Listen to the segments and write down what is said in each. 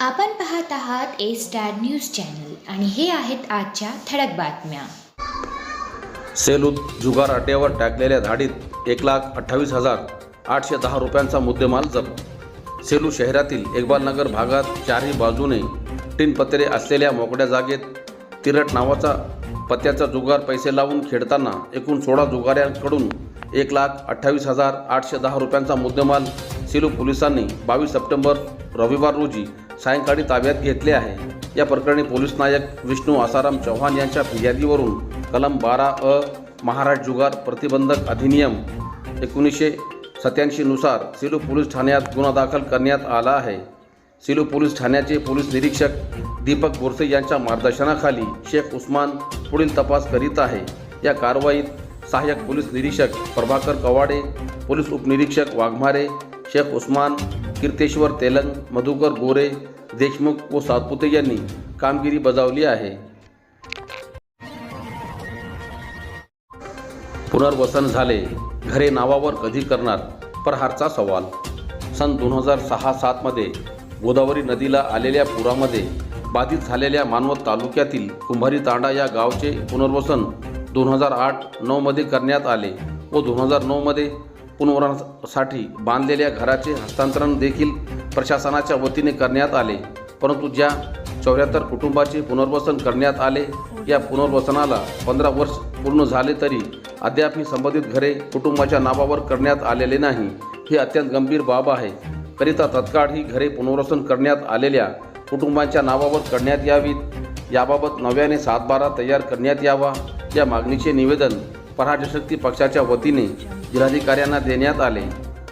आपण पाहत आहात ए स्टार न्यूज चॅनल आणि हे आहेत आजच्या ठळक बातम्या. सेलूत जुगार अड्ड्यावर टाकलेल्या धाडीत एक लाख अठ्ठावीस हजार आठशे दहा रुपयांचा मुद्देमाल जप्त. सेलू शहरातील इक्बालनगर भागात चारही बाजूने टीन पत्रे असलेल्या मोकळ्या जागेत तिरट नावाचा पत्त्याचा जुगार पैसे लावून खेळताना एकूण सोळा जुगाऱ्यांकडून एक लाख अठ्ठावीस हजार आठशे दहा रुपयांचा मुद्देमाल सेलू पोलिसांनी बावीस सप्टेंबर रविवार रोजी सायंकाळी ताब्यात घेतले आहे. या प्रकरणी पोलीस नायक विष्णू आसाराम चव्हाण यांच्या फिर्यादीवरून कलम बारा अ महाराष्ट्र जुगार प्रतिबंधक अधिनियम एकोणीसशे सत्याऐंशीनुसार सिलू पोलीस ठाण्यात गुन्हा दाखल करण्यात आला आहे. सिलू पोलीस ठाण्याचे पोलीस निरीक्षक दीपक बोरसे यांच्या मार्गदर्शनाखाली शेख उस्मान पुढील तपास करीत आहे. या कारवाईत सहाय्यक पोलीस निरीक्षक प्रभाकर कवाडे पोलीस उपनिरीक्षक वाघमारे शेख उस्मान कीर्तेश्वर तेलंग मधुकर गोरे देशमुख व सातपुते यांनी कामगिरी बजावली आहे. पुनर्वसन झाले. घरे नावावर कधी करणार? प्रहारचा सवाल. सन दोन हजार सहा सातमध्ये गोदावरी नदीला आलेल्या पुरामध्ये बाधित झालेल्या मानवत तालुक्यातील कुंभारी तांडा या गावचे पुनर्वसन दोन हजार आठ नऊमध्ये करण्यात आले व दोन हजार नऊमध्ये पुनर्वसनासाठी बांधलेल्या घराचे हस्तांतरण देखील प्रशासनाच्या वतीने करण्यात आले. परंतु ज्या चौऱ्याहत्तर कुटुंबाचे पुनर्वसन करण्यात आले या पुनर्वसनाला पंधरा वर्ष पूर्ण झाले तरी अद्याप ही संबंधित घरे कुटुंबाच्या नावावर करण्यात आलेले नाही. ही अत्यंत गंभीर बाब आहे. करिता तत्काळ ही घरे पुनर्वसन करण्यात आलेल्या कुटुंबांच्या नावावर करण्यात यावीत. याबाबत नव्याने सातबारा तयार करण्यात यावा. या मागणीचे निवेदन पराजशक्ती पक्षाच्या वतीने जिल्हाधिकाऱ्यांना देण्यात आले.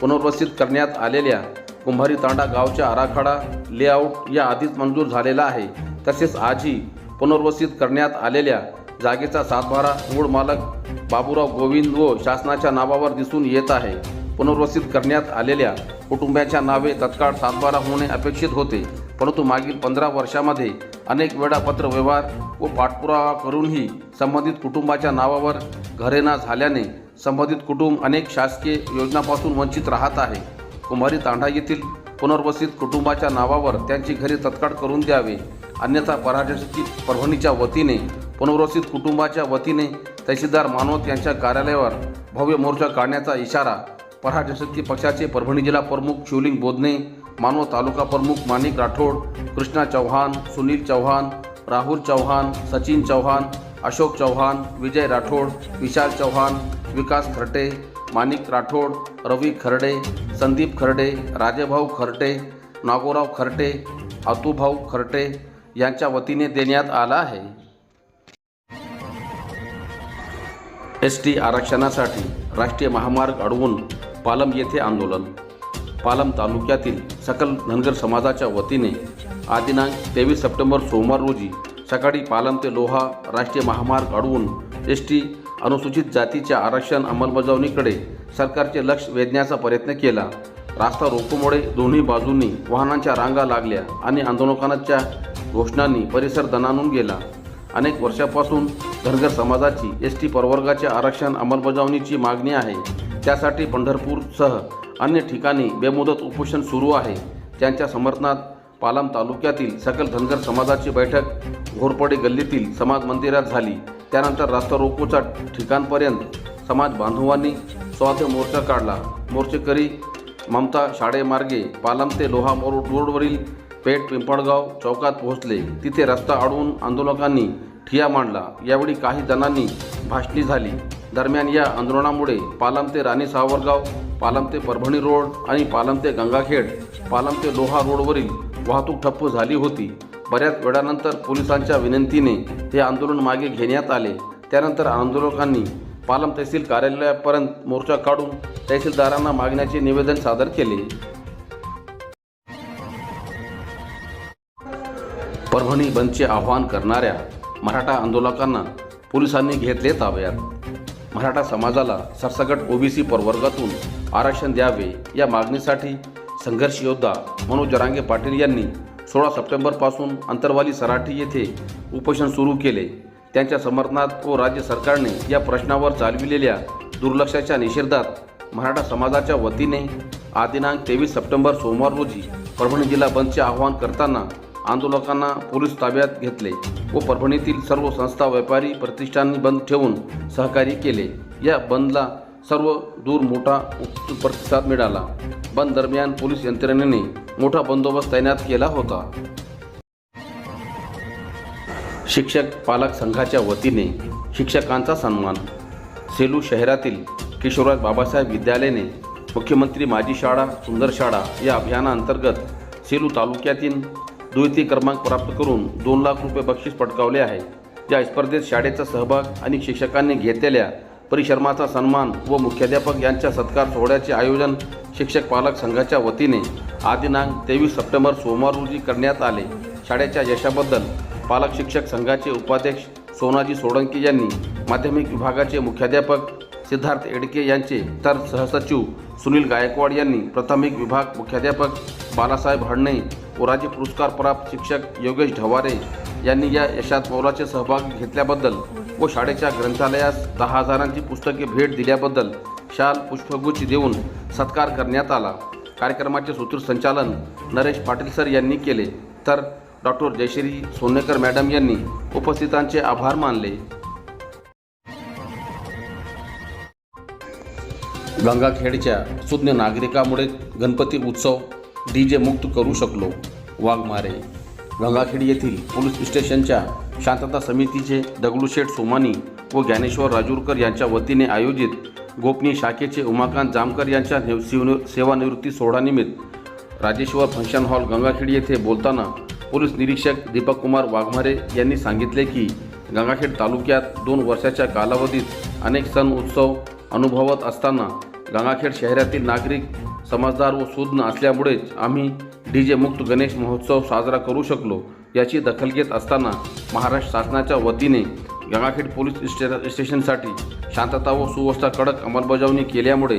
पुनर्वसित करण्यात आलेल्या कुंभारी तांडा गावच्या आराखडा लेआउट या आधीच मंजूर झालेला आहे. तसेच आजही पुनर्वसित करण्यात आलेल्या जागेचा सातबारा मूळ मालक बाबूराव गोविंद व शासनाच्या नावावर दिसून येत आहे. पुनर्वसित करण्यात आलेल्या कुटुंबाच्या नावे तत्काळ सातबारा होणे अपेक्षित होते. परंतु मागील पंधरा वर्षामध्ये अनेक वेळा पत्रव्यवहार व पाठपुरावा करूनही संबंधित कुटुंबाच्या नावावर घरेना झाल्याने संबंधित कुटुंब अनेक शासकीय योजनापासून वंचित राहत आहे. कुमारी तांडा येथील पुनर्वसित कुटुंबाच्या नावावर त्यांची घरे तत्काळ करून द्यावे. अन्यथा पराजकी परभणीच्या वतीने पुनर्वसित कुटुंबाच्या वतीने तहसीलदार मानवत यांच्या कार्यालयावर भव्य मोर्चा काढण्याचा इशारा पराजशक्ती पक्षाचे परभणी जिल्हा प्रमुख शिवलिंग बोधने मानव तालुका प्रमुख माणिक राठोड कृष्णा चव्हाण सुनील चव्हाण राहुल चव्हाण सचिन चव्हाण अशोक चव्हाण विजय राठोड विशाल चव्हाण विकास खरटे माणिक राठोड रवी खर्डे संदीप खर्डे राजेभाऊ खर्टे नागोराव खर्टे अतुभाऊ खर्टे यांच्या वतीने देण्यात आला आहे. एस टी आरक्षणासाठी राष्ट्रीय महामार्ग अडवून पालम येथे आंदोलन. पालम तालुक्यातील सकल धनगर समाजाच्या वतीने आदिनांक तेवीस सप्टेंबर सोमवार रोजी सकाळी पालम ते लोहा राष्ट्रीय महामार्ग अडवून एस टी अनुसूचित जातीच्या आरक्षण अंमलबजावणीकडे सरकारचे लक्ष वेधण्याचा प्रयत्न केला. रास्ता रोकोमुळे दोन्ही बाजूंनी वाहनांच्या रांगा लागल्या आणि आंदोलकांच्या घोषणांनी परिसर दणानून गेला. अनेक वर्षापासून धनगर समाजाची एस टी प्रवर्गाच्या आरक्षण अंमलबजावणीची मागणी आहे. त्यासाठी पंढरपूरसह अन्य ठिकाणी बेमुदत उपोषण सुरू आहे. त्यांच्या समर्थनात पालम तालुक्यातील सकल धनगर समाजाची बैठक घोरपडे गल्लीतील समाज मंदिरात झाली. त्यानंतर रास्ता रोकोच्या ठिकाणपर्यंत समाज बांधवांनी स्वाध्य मोर्चा काढला. मोर्चेकरी ममता शाळेमार्गे पालम ते लोहा रोडवरील पेठ पिंपळगाव चौकात पोहोचले. तिथे रस्ता अडवून आंदोलकांनी ठिया मांडला. यावेळी काही जणांनी भाषणी झाली. दरम्यान या आंदोलनामुळे पालम ते राणी सावरगाव पालम ते परभणी रोड आणि पालम ते गंगाखेड पालम ते लोहा रोडवरील वाहतूक ठप्प झाली होती. बऱ्याच वेळानंतर पोलिसांच्या विनंतीने हे आंदोलन मागे घेण्यात आले. त्यानंतर आंदोलकांनी पालम तहसील कार्यालयापर्यंत मोर्चा काढून तहसीलदारांना मागण्याचे निवेदन सादर केले. परभणी बंदचे आवाहन करणाऱ्या मराठा आंदोलकांना पोलिसांनी घेतले ताब्यात. मराठा समाजाला सरसगट ओबीसी प्रवर्गातून आरक्षण द्यावे या मागणीसाठी संघर्ष योद्धा मनोज जरांगे पाटील यांनी सोळा सप्टेंबरपासून अंतरवाली सराठी येथे उपोषण सुरू केले. त्यांच्या समर्थनात व राज्य सरकारने या प्रश्नावर चालविलेल्या दुर्लक्षाच्या निषेधात मराठा समाजाच्या वतीने आदिनांक तेवीस सप्टेंबर सोमवार रोजी परभणी जिल्हा बंदचे आवाहन करताना आंदोलकांना पोलीस ताब्यात घेतले व परभणीतील सर्व संस्था व्यापारी प्रतिष्ठानांनी बंद ठेवून सहकार्य केले. या बंदला सर्व दूर मोठा प्रतिसाद मिळाला. बंद दरम्यान पोलीस यंत्रणेने मोठा बंदोबस्त तैनात केला होता. शिक्षक पालक संघाच्या वतीने शिक्षकांचा सन्मान. सेलू शहरातील किशोरराज बाबासाहेब विद्यालयाने मुख्यमंत्री माझी शाळा सुंदर शाळा या अभियानाअंतर्गत सेलू तालुक्यातील द्वितीय क्रमांक प्राप्त करून दोन लाख रुपये बक्षीस पटकावले आहे. या स्पर्धेत शाळेचा सहभाग आणि शिक्षकांनी घेतलेल्या परिश्रमाचा सन्मान व मुख्याध्यापक यांच्या सत्कार सोहळ्याचे आयोजन शिक्षक पालक संघाच्या वतीने हा दिनांक तेवीस सप्टेंबर सोमवार रोजी करण्यात आले. शाळेच्या यशाबद्दल पालक शिक्षक संघाचे उपाध्यक्ष सोनाजी सोळंकी यांनी माध्यमिक विभागाचे मुख्याध्यापक सिद्धार्थ एडके यांचे तर सहसचिव सुनील गायकवाड यांनी प्राथमिक विभाग मुख्याध्यापक बालासाहेब हडणे व राज्य पुरस्कार प्राप्त शिक्षक योगेश ढवारे यांनी या यशात मौलाचे सहभाग घेतल्याबद्दल व शाळेच्या ग्रंथालयास दहा हजारांची पुस्तके भेट दिल्याबद्दल शाल पुष्पगुच्छ देऊन सत्कार करण्यात आला. कार्यक्रमाचे सूत्रसंचालन नरेश पाटील सर यांनी केले. तर डॉक्टर जयश्री सोनेकर मॅडम यांनी उपस्थितांचे आभार मानले. गंगाखेडच्या सुज्ञ नागरिकामुळे गणपती उत्सव डी जे मुक्त करू शकलो. वाघमारे गंगाखेड येथील पोलीस स्टेशनच्या शांतता समितीचे दगडूशेठ सोमानी व ज्ञानेश्वर राजूरकर यांच्या वतीने आयोजित गोपनीय शाखेचे उमाकांत जामकर यांच्या निव- शिवनि- सेवानिवृत्ती सोहळ्यानिमित्त राजेश्वर फंक्शन हॉल गंगाखेड येथे बोलताना पोलीस निरीक्षक दीपक कुमार वाघमारे यांनी सांगितले की गंगाखेड तालुक्यात दोन वर्षाच्या कालावधीत अनेक सण उत्सव अनुभवत असताना गंगाखेड शहरातील नागरिक समजदार व सुज्ञ असल्यामुळेच आम्ही डी जे मुक्त गणेश महोत्सव साजरा करू शकलो याची दखल घेत असताना महाराष्ट्र शासनाच्या वतीने गंगाखेड पोलीस स्टे स्टेशनसाठी शांतता व सुव्यवस्था कडक अंमलबजावणी केल्यामुळे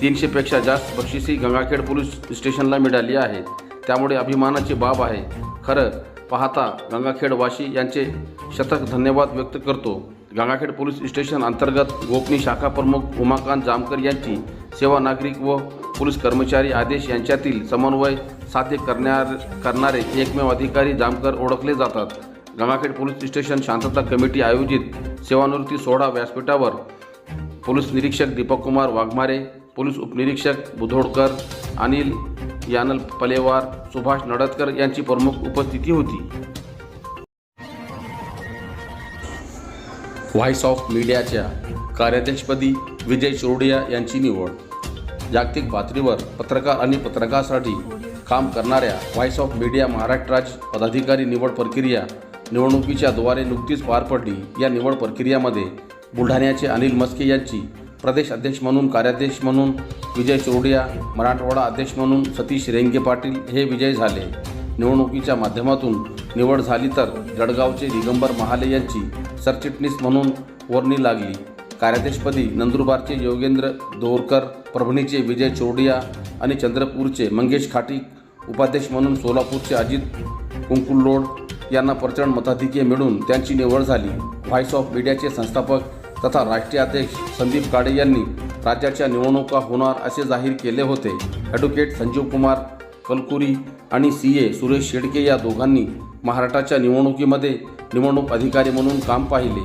तीनशेपेक्षा जास्त बक्षिसी गंगाखेड पोलीस स्टेशनला मिळाली आहेत. त्यामुळे अभिमानाची बाब आहे. खरं पाहता गंगाखेडवासी यांचे शतक धन्यवाद व्यक्त करतो. गंगाखेड पोलीस स्टेशन अंतर्गत गोपनीय शाखा प्रमुख उमाकांत जामकर यांची सेवा नागरिक व पोलीस कर्मचारी आदेश यांच्यातील समन्वय साध्य करणार करणारे एकमेव अधिकारी जामकर ओळखले जातात. रमाखेड पोलीस स्टेशन शांतता कमिटी आयोजित सेवानिवृत्ती सोहळा व्यासपीठावर पोलीस निरीक्षक दीपक कुमार वाघमारे पोलीस उपनिरीक्षक बुधोडकर अनिल यानल पलेवार सुभाष नडतकर यांची प्रमुख उपस्थिती होती. व्हॉइस ऑफ मीडियाच्या कार्याध्यक्षपदी विजय चोरडिया यांची निवड. जागतिक पातळीवर पत्रकार आणि पत्रकारासाठी काम करणाऱ्या व्हॉइस ऑफ मीडिया महाराष्ट्राची पदाधिकारी निवड प्रक्रिया निवडणुकीच्या द्वारे नुकतीच पार पडली या निवड प्रक्रियामध्ये बुलढाण्याचे अनिल मस्के यांची प्रदेश अध्यक्ष म्हणून कार्याध्यक्ष म्हणून विजय चोरडिया मराठवाडा अध्यक्ष म्हणून सतीश रेंगे पाटील हे विजय झाले. निवडणुकीच्या माध्यमातून निवड झाली तर जळगावचे दिगंबर महाले यांची सरचिटणीस म्हणून वर्णी लागली. कार्याध्यक्षपदी नंदुरबारचे योगेंद्र दोरकर परभणीचे विजय चोरडिया आणि चंद्रपूरचे मंगेश खाटीक उपाध्यक्ष म्हणून सोलापूरचे अजित कुंकुलोड यांना प्रचंड मताधिक्य मिळून त्यांची निवड झाली. व्हॉइस ऑफ मीडियाचे संस्थापक तथा राष्ट्रीय अध्यक्ष संदीप काडे यांनी राज्याच्या निवडणुका होणार असे जाहीर केले होते. ॲडव्होकेट संजीव कुमार कलकुरी आणि सी ए सुरेश शेडके या दोघांनी महाराष्ट्राच्या निवडणुकीमध्ये निवडणूक अधिकारी म्हणून काम पाहिले.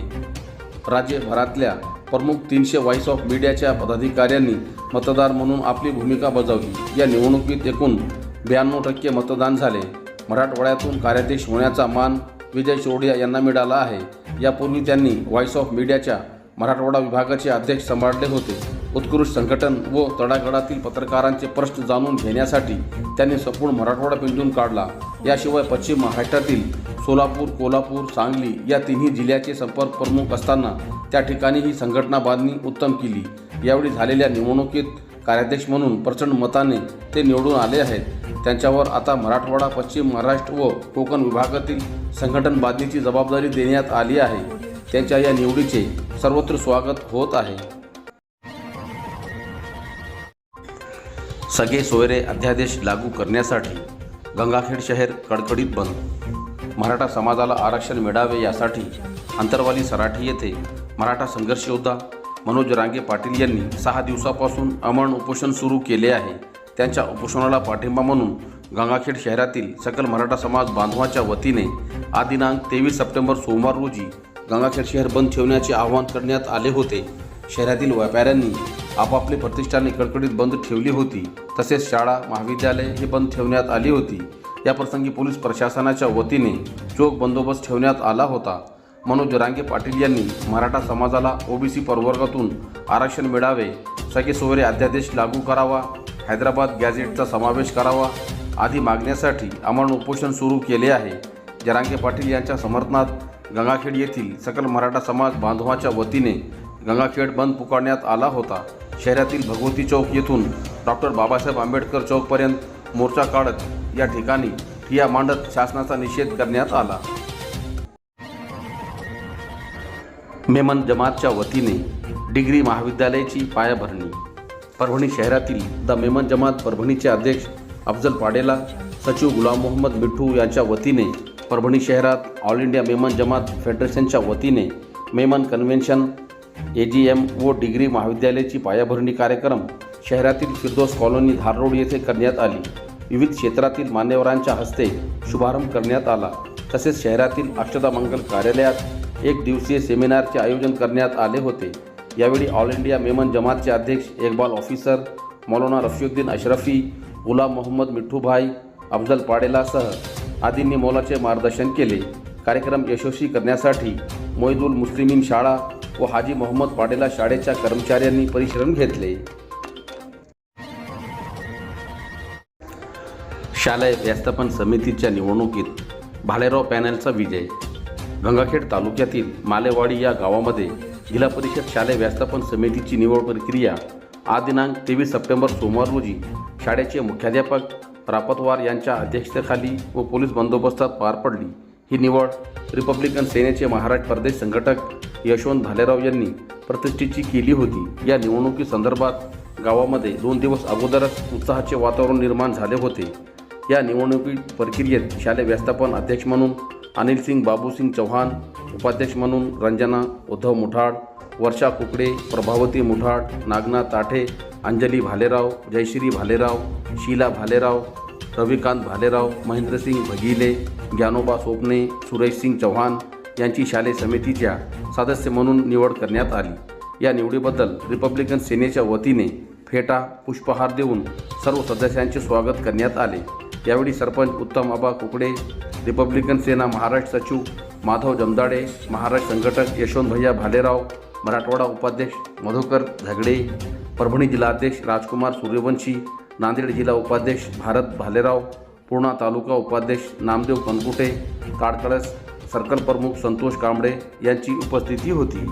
राज्यभरातल्या प्रमुख तीनशे व्हॉइस ऑफ मीडियाच्या पदाधिकाऱ्यांनी मतदार म्हणून आपली भूमिका बजावली. या निवडणुकीत एकूण ब्याण्णव टक्के मतदान झाले. मराठवाड्यातून कार्याध्यक्ष होण्याचा मान विजय चोडिया यांना मिळाला आहे. यापूर्वी त्यांनी व्हॉइस ऑफ मीडियाच्या मराठवाडा विभागाचे अध्यक्ष सांभाळले होते. उत्कृष्ट संघटन व तडागडातील पत्रकारांचे प्रश्न जाणून घेण्यासाठी त्यांनी संपूर्ण मराठवाडा पिंजून काढला. याशिवाय पश्चिम महाराष्ट्रातील सोलापूर कोल्हापूर सांगली या तिन्ही जिल्ह्याचे संपर्क प्रमुख असताना त्या ठिकाणी ही संघटना बांधणी उत्तम केली. यावेळी झालेल्या निवडणुकीत कार्याध्यक्ष म्हणून प्रचंड मताने ते निवडून आले आहेत. त्यांच्यावर आता मराठवाडा पश्चिम महाराष्ट्र व कोकण विभागातील संघटन बांधणीची जबाबदारी देण्यात आली आहे. त्यांच्या या निवडीचे सर्वत्र स्वागत होत आहे. सगळे सोयरे अध्यादेश लागू करण्यासाठी गंगाखेड शहर कडकडीत बंद. मराठा समाजाला आरक्षण मिळावे यासाठी अंतरवाली सराठी येथे मराठा संघर्ष योद्धा मनोज रांगे पाटील यांनी सहा दिवसापासून अमरण उपोषण सुरू केले आहे. त्यांच्या उपोषणाला पाठिंबा म्हणून गंगाखेड शहरातील सकल मराठा समाज बांधवाच्या वतीने आज दिनांक तेवीस सप्टेंबर सोमवार रोजी गंगाखेड शहर बंद ठेवण्याचे आवाहन करण्यात आले होते. शहरातील व्यापाऱ्यांनी आपापली प्रतिष्ठाने कडकडीत बंद ठेवली होती. तसेच शाळा महाविद्यालय हे बंद ठेवण्यात आली होती. याप्रसंगी पोलीस प्रशासनाच्या वतीने चोख बंदोबस्त ठेवण्यात आला होता. मनोज रांगे पाटील यांनी मराठा समाजाला ओबीसी प्रवर्गातून आरक्षण मिळावे सगळे सोयरे अध्यादेश लागू करावा हैदराबाद गॅझेटचा समावेश करावा आदी मागण्यासाठी अमरण उपोषण सुरू केले आहे. जरांगे पाटील यांच्या समर्थनात गंगाखेड येथील सकल मराठा समाज बांधवाच्या वतीने गंगाखेड बंद पुकारण्यात आला होता. शहरातील भगवती चौक येथून डॉक्टर बाबासाहेब आंबेडकर चौकपर्यंत मोर्चा काढत या ठिकाणी ठिया मांडत शासनाचा निषेध करण्यात आला. मेमन जमातच्या वतीने डिग्री महाविद्यालयाची पायाभरणी. परभणी शहरातील द मेमन जमात परभणीचे अध्यक्ष अफजल पाडेला सचिव गुलाम मोहम्मद मिठू यांच्या वतीने परभणी शहरात ऑल इंडिया मेमन जमात फेडरेशनच्या वतीने Memon convention A G M व डिग्री महाविद्यालयाची पायाभरणी कार्यक्रम शहरातील फिरदोस कॉलनी धाररोड येथे करण्यात आली. विविध क्षेत्रातील मान्यवरांच्या हस्ते शुभारंभ करण्यात आला. तसेच शहरातील अक्षता मंगल कार्यालयात एक दिवसीय सेमिनारचे आयोजन करण्यात आले होते. यावेळी ऑल इंडिया मेमन जमातचे अध्यक्ष इकबाल ऑफिसर मौलाना रफियुद्दीन अशरफी गुलाम मोहम्मद मिठ्ठूभाई अफजल पाडेलासह आदींनी मोलाचे मार्गदर्शन केले. कार्यक्रम यशस्वी करण्यासाठी मोईदुल मुस्लिमीन शाळा व हाजी मोहम्मद पाडेला शाळेच्या कर्मचाऱ्यांनी परिश्रम घेतले. शालेय व्यवस्थापन समितीच्या निवडणुकीत भालेराव पॅनलचा विजय गंगाखेड तालुक्यातील मालेवाडी या गावामध्ये जिल्हा परिषद शालेय व्यवस्थापन समितीची निवड प्रक्रिया आज दिनांक तेवीस सप्टेंबर सोमवार रोजी शाळेचे मुख्याध्यापक रापतवार यांच्या अध्यक्षतेखाली व पोलीस बंदोबस्तात पार पडली. ही निवड रिपब्लिकन सेनेचे महाराष्ट्र प्रदेश संघटक यशवंत भालेराव यांनी प्रतिष्ठेची केली होती. या निवडणुकीसंदर्भात गावामध्ये दोन दिवस अगोदरच उत्साहाचे वातावरण निर्माण झाले होते. या निवडणुकी प्रक्रियेत शालेय व्यवस्थापन अध्यक्ष म्हणून अनिल सिंग बाबूसिंग चौहान उपाध्यक्ष म्हणून रंजना उद्धव मुठाड वर्षा कुकडे प्रभावती मुठाड नागना ताठे अंजली भालेराव जयश्री भालेराव शीला भालेराव रविकांत भालेराव महेंद्रसिंग भगिले ज्ञानोबा सोपणे सुरेशसिंग चौहान यांची शालेय समितीच्या सदस्य म्हणून निवड करण्यात आली. या निवडीबद्दल रिपब्लिकन सेनेच्या वतीने फेटा पुष्पहार देऊन सर्व सदस्यांचे स्वागत करण्यात आले. यावेळी सरपंच उत्तम आबा कुकडे रिपब्लिकन सेना महाराष्ट्र सचिव माधव जमदाडे महाराष्ट्र संघटक यशवंत भैया भालेराव मराठवाडा उपाध्यक्ष मधुकर झगडे परभणी जिल्हाध्यक्ष राजकुमार सूर्यवंशी नांदेड जिल्हा उपाध्यक्ष भारत भालेराव पूर्णा तालुका उपाध्यक्ष नामदेव कनकुटे ताडकळस सर्कल प्रमुख संतोष कांबळे यांची उपस्थिती होती.